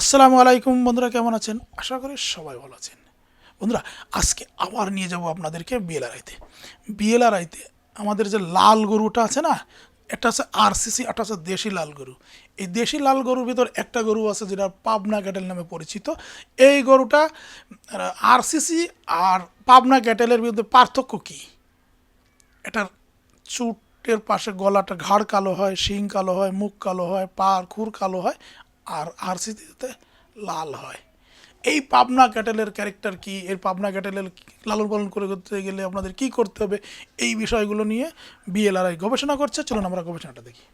আসসালামু আলাইকুম বন্ধুরা, কেমন আছেন? আশা করি সবাই ভালো আছেন। বন্ধুরা, আজকে আবার নিয়ে যাব আপনাদেরকে বিএলআরআইতে। বিএলআরআইতে আমাদের যে লাল গরুটা আছে না, একটা আছে আরসিসি, একটা আছে দেশি লাল গরু। এই দেশি লাল গরুর ভিতর একটা গরু আছে যেটা পাবনা ক্যাটেল নামে পরিচিত। এই গরুটা আরসিসি আর পাবনা ক্যাটেলের বিরুদ্ধে পার্থক্য কী? এটার চুটের পাশে গলাটা ঘাড় কালো হয়, শিং কালো হয়, মুখ কালো হয়, পা, খুর কালো হয়। আর আরসিতে লাল হয়। এই পাবনা ক্যাটেলের ক্যারেক্টার কি? এর পাবনা ক্যাটেলের লালন পালন করে করতে গেলে আপনাদের কি করতে হবে? এই বিষয়গুলো নিয়ে বিএলআরআই গবেষণা করছে। চলুন আমরা গবেষণাটা দেখি।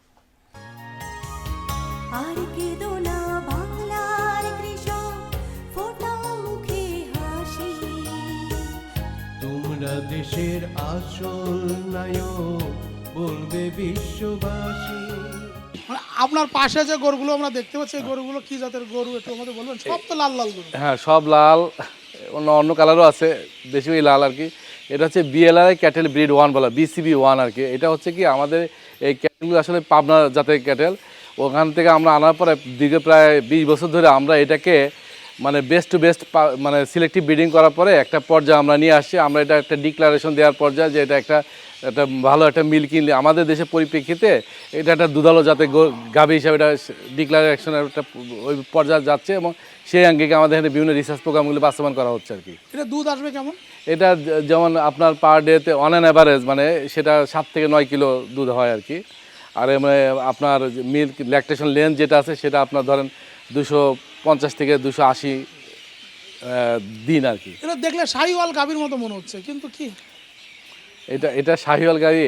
আর কেঁদো না বাংলার কৃষক ফোটা মুখে হাসি। তোমরা দেশের আসল নায়ক বলবে বিশ্ববাসী। মানে আপনার পাশে যে গরুগুলো আমরা দেখতে পাচ্ছি, এই গরুগুলো কি জাতের গরু একটু আমাদের বলবেন? সব তো লাল লাল গরু। হ্যাঁ সব লাল, অন্য অন্য কালারও আছে বেশি ওই লাল আর কি। এটা হচ্ছে বিএলআই ক্যাটেল ব্রিড ওয়ান বলা বিসিবি ওয়ান আর কি। এটা হচ্ছে কি আমাদের এই ক্যাটেলগুলো আসলে পাবনা জাতের ক্যাটেল ওখান থেকে আমরা আনার পরে দীর্ঘ প্রায় বিশ বছর ধরে আমরা এটাকে মানে বেস্ট টু বেস্ট মানে সিলেক্টিভ ব্রিডিং করার পরে একটা পর্যায়ে আমরা নিয়ে আসছি। আমরা এটা একটা ডিক্লারেশন দেওয়ার পর্যায়ে যে এটা একটা একটা ভালো একটা মিল কিনলে। আমাদের দেশের পরিপ্রেক্ষিতে এটা একটা দুধালো জাতের গো- গাভী হিসাবে এটা ডিক্লারেশনের একটা ওই পর্যায়ে যাচ্ছে এবং সেই আঙ্গিকে আমাদের এখানে বিভিন্ন রিসার্চ প্রোগ্রামগুলি বাস্তবায়ন করা হচ্ছে আর কি এটা দুধ আসবে কেমন? এটা যেমন আপনার পার ডেতে অন অ্যান অ্যাভারেজ মানে সেটা সাত থেকে নয় কিলো দুধ হয় আর কি আর মানে আপনার মিল্ক ল্যাকটেশন লেন্থ যেটা আছে সেটা আপনার ধরেন দুশো পঞ্চাশ থেকে দুশো আশি দিন আর কি। এটা দেখলে শাহিওয়াল গাভীর মতো মনে হচ্ছে কিন্তু কি? এটা এটা শাহিওয়াল গাড়ি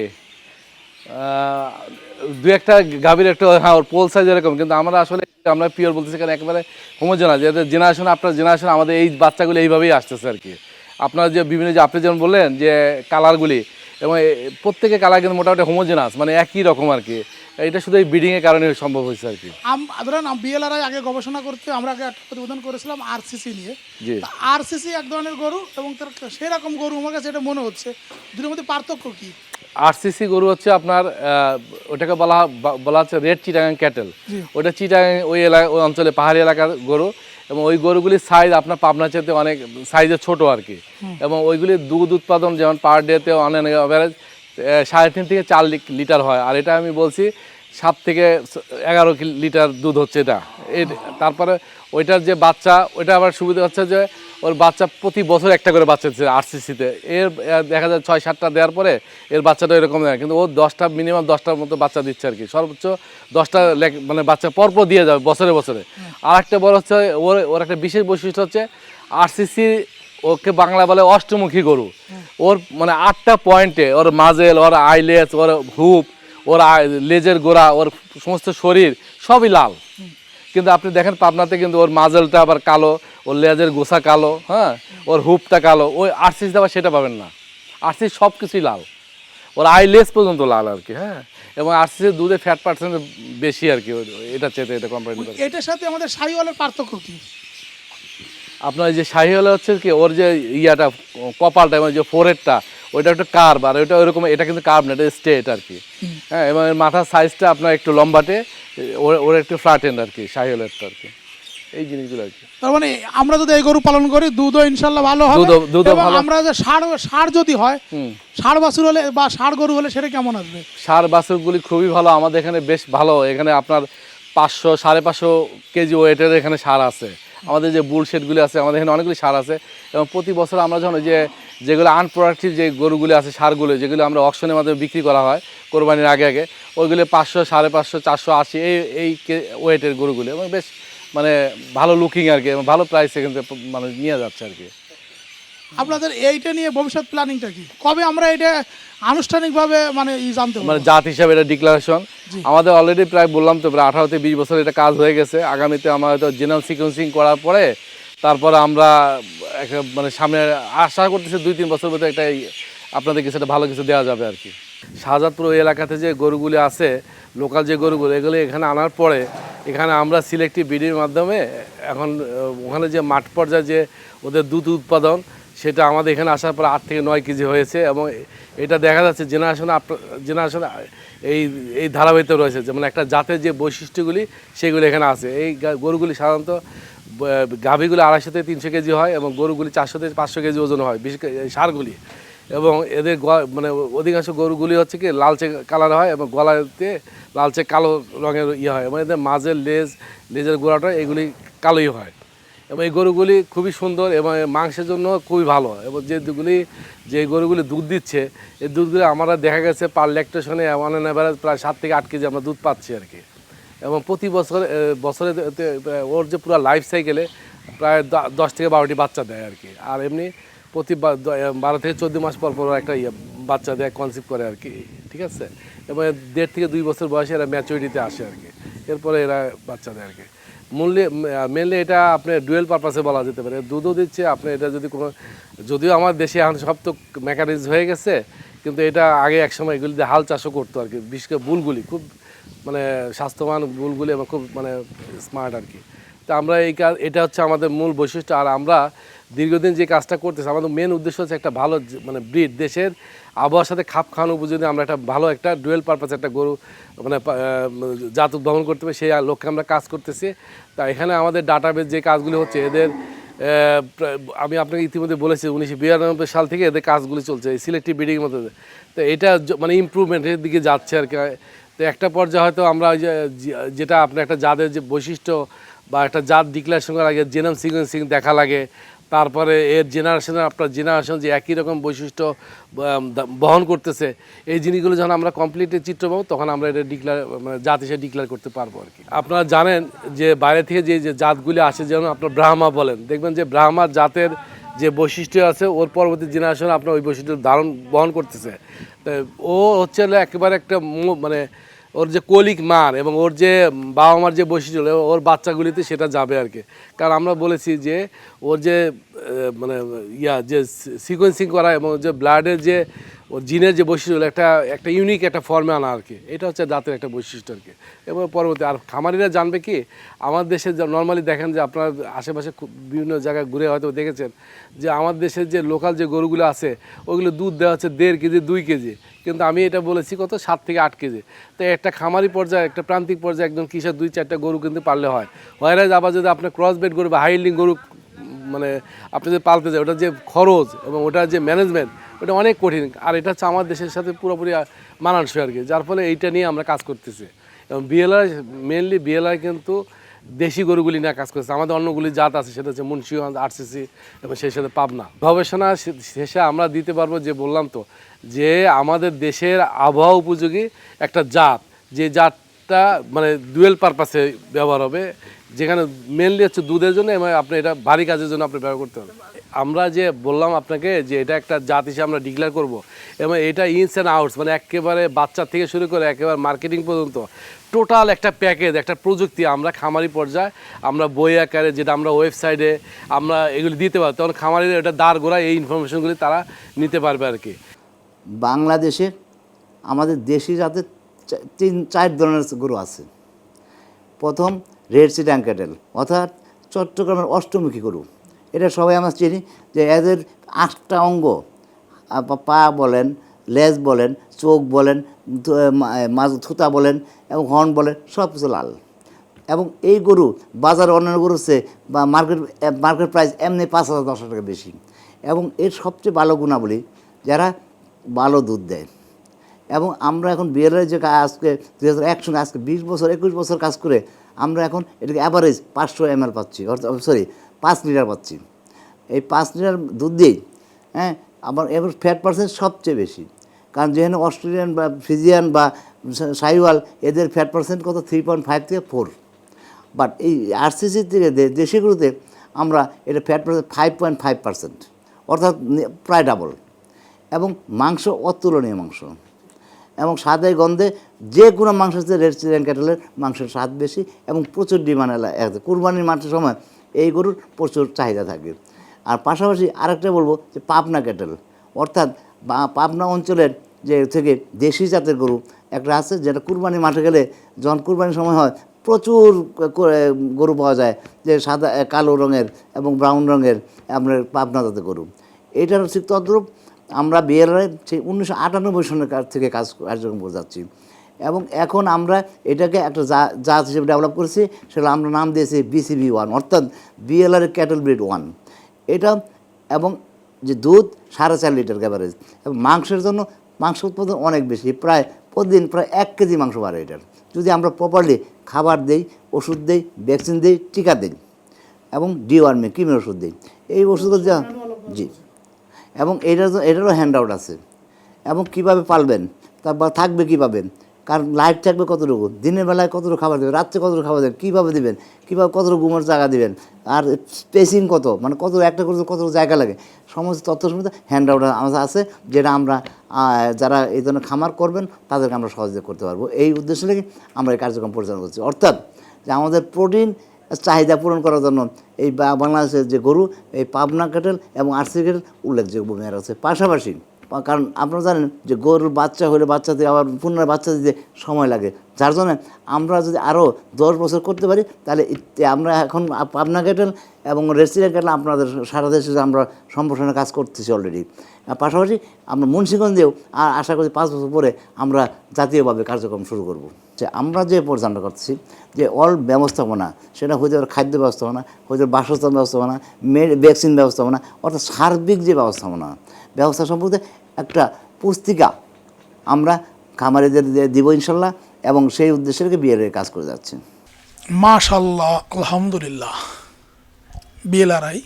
দু একটা গাভীর একটু হ্যাঁ ওর পোল সাইজ এরকম কিন্তু আমরা আসলে আমরা পিওর বলতেছি কারণ একেবারে হোমোজেনা যে জেনারেশন আপনার জেনারেশন আমাদের এই বাচ্চাগুলো এইভাবেই আসতেছে আর কি। আপনার যে বিভিন্ন যে আপনি যেমন বললেন যে কালারগুলি এবং প্রত্যেকের কালার কিন্তু মোটামুটি হোমোজেনাস মানে একই রকম আর কি। এটা শুধু এই ব্রিডিংয়ের কারণে সম্ভব হয়েছে আর কি। ধরেন বিএলআরআই আগে গবেষণা করতে আমরা আগে একটা প্রতিবেদন করেছিলাম আরসিসি নিয়ে। জি। আরসিসি এক ধরনের গরু এবং তার সেরকম গরু আমার কাছে এটা মনে হচ্ছে দুটোর মধ্যে পার্থক্য কি? আরসিসি গরু হচ্ছে আপনার ওটাকে বলা বলা হচ্ছে রেড চিটাগাং ক্যাটেল ওটা চিটাগাং ওই এলাকা ওই অঞ্চলে পাহাড়ি এলাকার গরু এবং ওই গরুগুলির সাইজ আপনার পাবনা চেতে অনেক সাইজে ছোট আর কি। এবং ওইগুলির দুধ উৎপাদন যেমন পার ডেতে অনেক অ্যাভারেজ সাড়ে তিন থেকে চার লিটার হয়। আর এটা আমি বলছি সাত থেকে এগারো লিটার দুধ হচ্ছে এটা। তারপরে ওইটার যে বাচ্চা ওইটা আবার সুবিধা হচ্ছে যে ওর বাচ্চা প্রতি বছর একটা করে বাচ্চা দিচ্ছে আরসিসিতে এর দেখা যায় ছয় সাতটা দেওয়ার পরে এর বাচ্চাটা এরকম দেয় কিন্তু ও দশটা মিনিমাম দশটার মতো বাচ্চা দিচ্ছে আর কি। সর্বোচ্চ দশটা মানে বাচ্চা পরপর দিয়ে যাবে বছরে বছরে। আর একটা বড় হচ্ছে ওর ওর একটা বিশেষ বৈশিষ্ট্য হচ্ছে আরসিসি ওকে বাংলা বলে অষ্টমুখী গরু। ওর মানে আটটা পয়েন্টে ওর মাজেল, ওর আইলেস ওর হুপ, ওর লেজের গোড়া, ওর সমস্ত শরীর সবই লাল। কিন্তু আপনি দেখেন পাবনাতে কিন্তু ওর মাজেলটা আবার কালো, ওর লেজের গোসা কালো হ্যাঁ? ওর হুপটা কালো। ওই আরসিস আবার সেটা পাবেন না। আরসিস সব কিছুই লাল। ওর আইলেস পর্যন্ত লাল আর কি হ্যাঁ? এবং আরসিসের দুধে ফ্যাট পার্সেন্ট বেশি আর কি এটা চেতে এটা কোম্পানি এটার সাথে আমাদের শাহিওয়ালের পার্থক্য কি? আপনার যে যে হলে হচ্ছে কি ওর যে ইয়াটা কপালটা এবং যে ফোরেটটা ওইটা একটা কার্ভ আর ওইটা ওইরকম এটা কিন্তু কার্ভ না এটা স্ট্রেট আর কি। হ্যাঁ এবং মাথার সাইজটা আপনার একটু লম্বাটে ওর ওর একটু ফ্ল্যাট এন্ড আর কি শাহিওয়ালেরটা আর কি। এই জিনিসগুলো আর কি। তার মানে আমরা যদি এই গরু পালন করি দুধও ইনশাল্লাহ ভালো হবে। দুধও ভালো। আমরা যে ষাড় ষাড় যদি হয় ষাড় বাছুর হলে বা ষাড় গরু হলে সেটা কেমন আসবে? সার বাছুরগুলি খুবই ভালো আমাদের এখানে বেশ ভালো। এখানে আপনার পাঁচশো সাড়ে পাঁচশো কেজি ওয়েটের এখানে সার আছে। আমাদের যে বুল শেডগুলি আছে, আমাদের এখানে অনেকগুলি সার আছে। এবং প্রতি বছর আমরা যখন যে, যেগুলো আনপ্রোডাক্টিভ যে গরুগুলি আছে, সারগুলো, যেগুলো আমরা অকশনের মাধ্যমে বিক্রি করা হয়, কোরবানির আগে আগে, ওইগুলো পাঁচশো, সাড়ে পাঁচশো, চারশো, আশি, এই এই ওয়েটের গরুগুলি। এবং বেশ মানে ভালো লুকিং আর কি ভালো প্রাইসে কিন্তু মানে নিয়ে যাচ্ছে আর কি। আপনাদের এইটা নিয়ে ভবিষ্যৎ প্ল্যানিংটা কি? কবে আমরা এটা আনুষ্ঠানিকভাবে মানে জানতে মানে জাত হিসাবে এটা ডিক্লারেশন আমাদের অলরেডি প্রায় বললাম তো প্রায় আঠারো থেকে বিশ বছর এটা কাজ হয়ে গেছে। আগামীতে আমরা হয়তো জেনারেল সিকোয়েন্সিং করার পরে তারপরে আমরা একটা মানে সামনে আশা করতেছি দুই তিন বছর মধ্যে একটা আপনাদের কিছু একটা ভালো কিছু দেওয়া যাবে আর কি। শাহজাদপুর ওই এলাকাতে যে গরুগুলি আছে লোকাল যে গরুগুলো এগুলো এখানে আনার পরে এখানে আমরা সিলেক্টিভ বিডির মাধ্যমে এখন ওখানে যে মাঠ পর্যায়ে যে ওদের দুধ উৎপাদন সেটা আমাদের এখানে আসার পর আট থেকে নয় কেজি হয়েছে এবং এটা দেখা যাচ্ছে জেনারেশনে জেনারেশনে, এই এই ধারাবাহিকতা রয়েছে। যেমন একটা জাতের যে বৈশিষ্ট্যগুলি, সেগুলি এখানে আছে। এই গরুগুলি সাধারণত গাভীগুলি আড়াইশো থেকে তিনশো কেজি হয় এবং গরুগুলি চারশো থেকে পাঁচশো কেজি ওজন হয়, বিশেষ ষাঁড়গুলি এবং এদের মানে অধিকাংশ গরুগুলি হচ্ছে কি, লালচে কালার হয় এবং গলাতে লালচে কালো রঙের ইয়ে হয় এবং এদের মাঝের লেজ, লেজের গোড়াটা এগুলি কালোই হয়। এবং এই গরুগুলি খুবই সুন্দর এবং মাংসের জন্য খুবই ভালো। এবং যে দুগুলি, যে গরুগুলি দুধ দিচ্ছে, এই দুধগুলি আমরা দেখা গেছে পার ল্যাকটেশনে অন অ্যান অ্যাভারেজ প্রায় সাত থেকে আট কেজি আমরা দুধ পাচ্ছি আর কি। এবং প্রতি বছর বছরে ওর যে পুরো লাইফ সাইকেলে প্রায় দশ থেকে বারোটি বাচ্চা দেয় আর কি। আর এমনি প্রতি বারো থেকে চোদ্দ মাস পর পর একটা ইয়ে বাচ্চা দেয় কনসিভ করে আর কি, ঠিক আছে? এবং দেড় থেকে দুই বছর বয়সে এরা ম্যাচুরিটিতে আসে আর কি। এরপরে এরা বাচ্চা দেয় আর কি। মূল্যে মেনলি এটা আপনার ডুয়েল পারপাসে বলা যেতে পারে। দুধও দিচ্ছে, আপনি এটা যদি কোনো, যদিও আমার দেশে এখন সব তো মেকানিজম হয়ে গেছে, কিন্তু এটা আগে একসময় এগুলি দিয়ে হাল চাষও করতো আর কি। বিশেষ করে বুলগুলি খুব মানে স্বাস্থ্যবান বুলগুলি এবং খুব মানে স্মার্ট আর কি। তা আমরা এই কাজ, এটা হচ্ছে আমাদের মূল বৈশিষ্ট্য। আর আমরা দীর্ঘদিন যে কাজটা করতেছে, আমাদের মেন উদ্দেশ্য হচ্ছে একটা ভালো মানে ব্রিড দেশের আবহাওয়ার সাথে খাপ খাওয়ানো উপযোগী আমরা একটা ভালো একটা ডুয়েল পারপাস একটা গরু মানে জাত উদ্ভাবন করতে হবে, সেই লক্ষ্যে আমরা কাজ করতেছি। তা এখানে আমাদের ডাটাবেস যে কাজগুলি হচ্ছে, এদের আমি আপনাকে ইতিমধ্যে বলেছি, উনিশশো বিরানব্বই সাল থেকে এদের কাজগুলি চলছে, এই সিলেক্টিভ ব্রিডিংয়ের মধ্যে তো এটা মানে ইমপ্রুভমেন্টের দিকে যাচ্ছে আর কি। তো একটা পর্যায়ে হয়তো আমরা ওই যেটা আপনার একটা জাতের যে বৈশিষ্ট্য বা একটা জাত ডিক্লারেশন করার আগে জেনাম সিকোয়েন্সিং দেখা লাগে তারপরে এর জেনারেশনে আপনার জেনারেশন যে একই রকম বৈশিষ্ট্য বহন করতেছে, এই জিনিসগুলো যখন আমরা কমপ্লিটলি চিত্র পাবো তখন আমরা এটা ডিক্লার মানে জাত হিসেবে ডিক্লেয়ার করতে পারব আর কি। আপনারা জানেন যে বাইরে থেকে যে যে জাতগুলি আসে, যেমন আপনার ব্রাহ্মা বলেন, দেখবেন যে ব্রাহ্মা জাতের যে বৈশিষ্ট্য আছে, ওর পরবর্তী জেনারেশন আপনার ওই বৈশিষ্ট্য ধারণ বহন করতেছে। ও হচ্ছে একেবারে একটা মানে ওর যে কলিক মার এবং ওর যে বাবা মার যে বৈশিষ্ট্য ওর বাচ্চাগুলিতে সেটা যাবে আর কি। কারণ আমরা বলেছি যে ওর যে মানে ইয়া, যে সিকোয়েন্সিং করা এবং যে ব্লাডের যে ওর জিনের যে বৈশিষ্ট্য একটা একটা ইউনিক একটা ফর্মে আনা আর কি। এটা হচ্ছে দাঁতের একটা বৈশিষ্ট্য আর কি। এবং পরবর্তী আর খামারিরা জানবে কি, আমার দেশে নর্মালি দেখেন যে আপনার আশেপাশে বিভিন্ন জায়গায় ঘুরে হয়তো দেখেছেন যে আমার দেশের যে লোকাল যে গরুগুলো আছে, ওগুলো দুধ দেওয়া হচ্ছে দেড় কেজি, দুই কেজি। কিন্তু আমি এটা বলেছি কত? সাত থেকে আট কেজি। তো একটা খামারি পর্যায়ে, একটা প্রান্তিক পর্যায়ে একদম কৃষক দুই, চারটা গরু কিন্তু পারলে হয়। হয়রাজ আবার যদি আপনার ক্রস বেড গরু বা হাইল্ডিং গরু মানে আপনি যদি পালতে যায় ওটার যে খরচ এবং ওটার যে ম্যানেজমেন্ট ওটা অনেক কঠিন। আর এটা হচ্ছে আমার দেশের সাথে পুরোপুরি মানানসই আর কি। যার ফলে এইটা নিয়ে আমরা কাজ করতেছি। এবং বিএলআর মেনলি বিএলআর কিন্তু দেশি গরুগুলি নিয়ে কাজ করছে আমাদের অন্যগুলি জাত আছে, সেটা হচ্ছে মুন্সিগঞ্জ আরসিসি এবং সেই সাথে পাবনা। গবেষণা শেষে আমরা দিতে পারব যে বললাম তো, যে আমাদের দেশের আবহাওয়া উপযোগী একটা জাত। যে জাতটা মানে ডুয়েল পারপাসে ব্যবহার হবে, যেখানে মেনলি হচ্ছে দুধের জন্য এবং আপনি এটা ভারী কাজের জন্য আপনি ব্যবহার করতে হবে আমরা যে বললাম আপনাকে যে এটা একটা জাত হিসেবে আমরা ডিক্লেয়ার করব, এবং এটা ইনস অ্যান্ড আউটস মানে একেবারে বাচ্চা থেকে শুরু করে একেবারে মার্কেটিং পর্যন্ত টোটাল একটা প্যাকেজ একটা প্রযুক্তি আমরা খামারি পর্যায়ে, আমরা বই আকারে যেটা আমরা ওয়েবসাইটে আমরা এগুলি দিতে পারি, তখন খামারিরা এটা দাঁড় গোড়ায় এই ইনফরমেশনগুলি তারা নিতে পারবে আর কি। বাংলাদেশে আমাদের দেশি জাতের তিন, চার ধরনের গরু আছে। প্রথম রেড সি ক্যাটেল অর্থাৎ চট্টগ্রামের অষ্টমুখী গরু। এটা সবাই আমরা চিনি যে এদের আটটা অঙ্গ পা- বলেন, লেজ বলেন, চোখ বলেন থু- মা- থুতা বলেন, এবং হর্ন বলেন, সব কিছু লাল। এবং এই গরু, বাজার অন্যান্য গরু চেয়ে বা মার্কেট মার্কেট প্রাইস এমনি পাঁচ হাজার, দশ টাকা বেশি। এবং এর সবচেয়ে ভালো গুণাবলী, যারা ভালো দুধ দেয়। এবং আমরা এখন বিয়ের যে আজকে, দুই হাজার এক আজকে বিশ বছর, একুশ বছর কাজ করে, আমরা এখন এটাকে অ্যাভারেজ পাঁচশো এম এল পাচ্ছি, অর্থাৎ সরি পাঁচ লিটার পাচ্ছি। এই পাঁচ লিটার দুধ দিয়েই হ্যাঁ আবার এবার ফ্যাট পার্সেন্ট সবচেয়ে বেশি। কারণ যেখানে অস্ট্রেলিয়ান বা ফিজিয়ান বা সাইওয়াল এদের ফ্যাট পার্সেন্ট কত? থ্রি পয়েন্ট ফাইভ থেকে ফোর বাট এই আরসিসি থেকে দেশিগুলোতে আমরা এটা fat percent five point five percent অর্থাৎ প্রায় ডাবল এবং মাংস অতুলনীয় মাংস। এবং স্বাদে গন্ধে যে কোনো মাংস হচ্ছে রেড চিকেন ক্যাটেলের মাংসের স্বাদ বেশি এবং প্রচুর ডিমান্ড আছে কুরবানির মাঠের সময় এই গরুর প্রচুর চাহিদা থাকে। আর পাশাপাশি আরেকটা বলব যে পাবনা ক্যাটেল। অর্থাৎ পাবনা অঞ্চলের যে থেকে দেশি জাতের গরু একটা আছে যেটা কুরবানি মাঠে গেলে যখন কুরবানির সময় হয় প্রচুর গরু পাওয়া যায় যে সাদা কালো রঙের এবং ব্রাউন রঙের আপনার পাবনা জাতের গরু। এটার ঠিক তদ্রূপ আমরা বিএলআর সেই উনিশশো আটানব্বই সনের কাছ থেকে কাজ কার্যক্রম করে যাচ্ছি। এবং এখন আমরা এটাকে একটা জা- জাত হিসেবে ডেভেলপ করেছি সেটা আমরা নাম দিয়েছি বিসিবি ওয়ান অর্থাৎ বিএলআর ক্যাটল ব্রিড ওয়ান এটা এবং যে দুধ, সাড়ে চার লিটার অ্যাভারেজ এবং মাংসের জন্য, মাংস উৎপাদন অনেক বেশি, প্রায় প্রতিদিন প্রায় এক কেজি মাংস বাড়ে এটার। যদি আমরা প্রপারলি খাবার দেই, ওষুধ দেই ভ্যাকসিন দেই, টিকা দিই, এবং ডিওয়ার্মে কৃমির ওষুধ দিই, এই ওষুধগুলো যা জি। এবং এটার এটারও হ্যান্ড আউট আছে। এবং কীভাবে পালবেন, তারপর থাকবে কীভাবে কারণ লাইট থাকবে কতটুকু? দিনের বেলায় কতটুকু খাবার দেবেন? রাত্রে কতটুকু খাবার দেবেন? কীভাবে দেবেন? কীভাবে কতটুকু ঘুমের জায়গা দেবেন? আর স্পেসিং কত? মানে কত একটা করে কতটুকু জায়গা লাগে? সমস্ত তথ্য সমিতি হ্যান্ড আউট আমাদের আছে, যেটা আমরা যারা এই ধরনের খামার করবেন, তাদেরকে আমরা সহযোগিতা করতে পারব। এই উদ্দেশ্য থেকে আমরা এই কার্যক্রম পরিচালনা করছি। অর্থাৎ যে আমাদের প্রোটিন চাহিদা পূরণ করার জন্য এই বাংলাদেশের যে গরু, এই পাবনা ক্যাটেল এবং আরসি ক্যাটেল উল্লেখযোগ্য ভূমিকা রয়েছে পাশাপাশি কারণ আপনারা জানেন যে গরুর বাচ্চা হলে বাচ্চা দিয়ে আবার পুনরায় বাচ্চা দিতে সময় লাগে। যার জন্য আমরা যদি আরও দশ বছর করতে পারি, তাহলে আমরা এখন পাবনা ক্যাটেল এবং রেসিডেন্ট ক্যাটেল আপনাদের সারা দেশে আমরা সম্প্রসারণের কাজ করতেছি অলরেডি পাশাপাশি আমরা মুন্সিগঞ্জেও আর আশা করি পাঁচ বছর পরে আমরা জাতীয়ভাবে কার্যক্রম শুরু করব। যে আমরা যে পরিচালনা করছি যে অল ব্যবস্থাপনা, সেটা হতে পারে খাদ্য ব্যবস্থাপনা হতে বাসস্থান ব্যবস্থাপনা ভ্যাকসিন ব্যবস্থাপনা, অর্থাৎ সার্বিক যে ব্যবস্থাপনা ব্যবস্থা সম্পর্কে একটা পুস্তিকা আমরা খামারিদের দিব ইনশাল্লাহ এবং সেই উদ্দেশ্যে বিয়ের কাজ করে যাচ্ছে। মাশাল্লাহ, আলহামদুলিল্লাহ। বিএলআরআই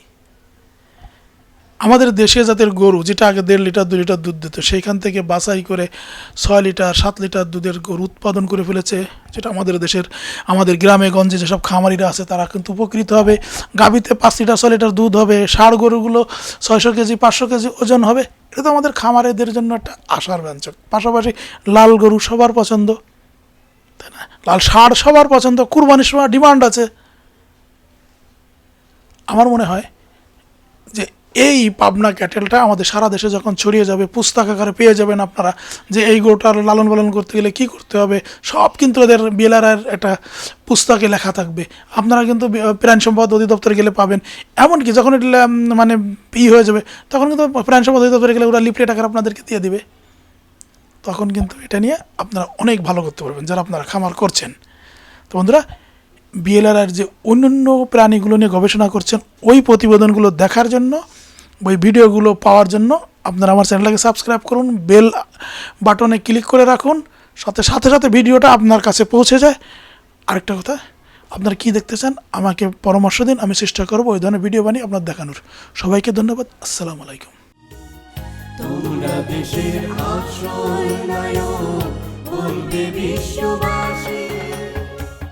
আমাদের দেশে জাতের গরু, যেটা আগে দেড় লিটার দু লিটার দুধ দিত, সেইখান থেকে বাছাই করে ছয় লিটার, সাত লিটার দুধের গরু উৎপাদন করে ফেলেছে, যেটা আমাদের দেশের, আমাদের গ্রামে, গঞ্জে যেসব খামারিরা আছে, তারা কিন্তু উপকৃত হবে। গাভীতে পাঁচ লিটার, ছয় লিটার দুধ হবে, ষাঁড় গরুগুলো ছয়শো কেজি, পাঁচশো কেজি ওজন হবে। এটা তো আমাদের খামারিদের জন্য একটা আশার ব্যঞ্জক। পাশাপাশি লাল গরু সবার পছন্দ, তাই না? লাল ষাঁড় সবার পছন্দ, কুরবানির সময় ডিমান্ড আছে। আমার মনে হয় যে এই পাবনা ক্যাটেলটা আমাদের সারা দেশে যখন ছড়িয়ে যাবে, পুস্তক আকারে পেয়ে যাবেন আপনারা। যে এই গোটার লালন পালন করতে গেলে কি করতে হবে? সব কিন্তু এদের বিএলআর একটা পুস্তকে লেখা থাকবে। আপনারা কিন্তু প্রাণ সম্পদ অধিদপ্তরে গেলে পাবেন। এমনকি যখন এটা মানে ই হয়ে যাবে, তখন কিন্তু প্রাণ সম্পদ অধিদপ্তরে গেলে ওরা লিফলেট আকারে আপনাদেরকে দিয়ে দিবে। তখন কিন্তু এটা নিয়ে আপনারা অনেক ভালো করতে পারবেন, যারা আপনারা খামার করছেন। তো বন্ধুরা বিএলআর যে অন্যান্য প্রাণীগুলো নিয়ে গবেষণা করছেন, ওই প্রতিবেদনগুলো দেখার জন্য ওই ভিডিওগুলো পাওয়ার জন্য আপনারা আমার চ্যানেলটাকে সাবস্ক্রাইব করুন বেল বাটনে ক্লিক করে রাখুন, সাথে সাথে সাথে ভিডিওটা আপনার কাছে পৌঁছে যায়। আরেকটা কথা, আপনারা কী দেখতে চান, আমাকে পরামর্শ দিন, আমি চেষ্টা করব ওই ধরনের ভিডিও বানিয়ে আপনার দেখানোর। সবাইকে ধন্যবাদ, আসসালামু আলাইকুম। তোমরা দেশের আসল নায়ক, বলবে বিশ্ববাসী।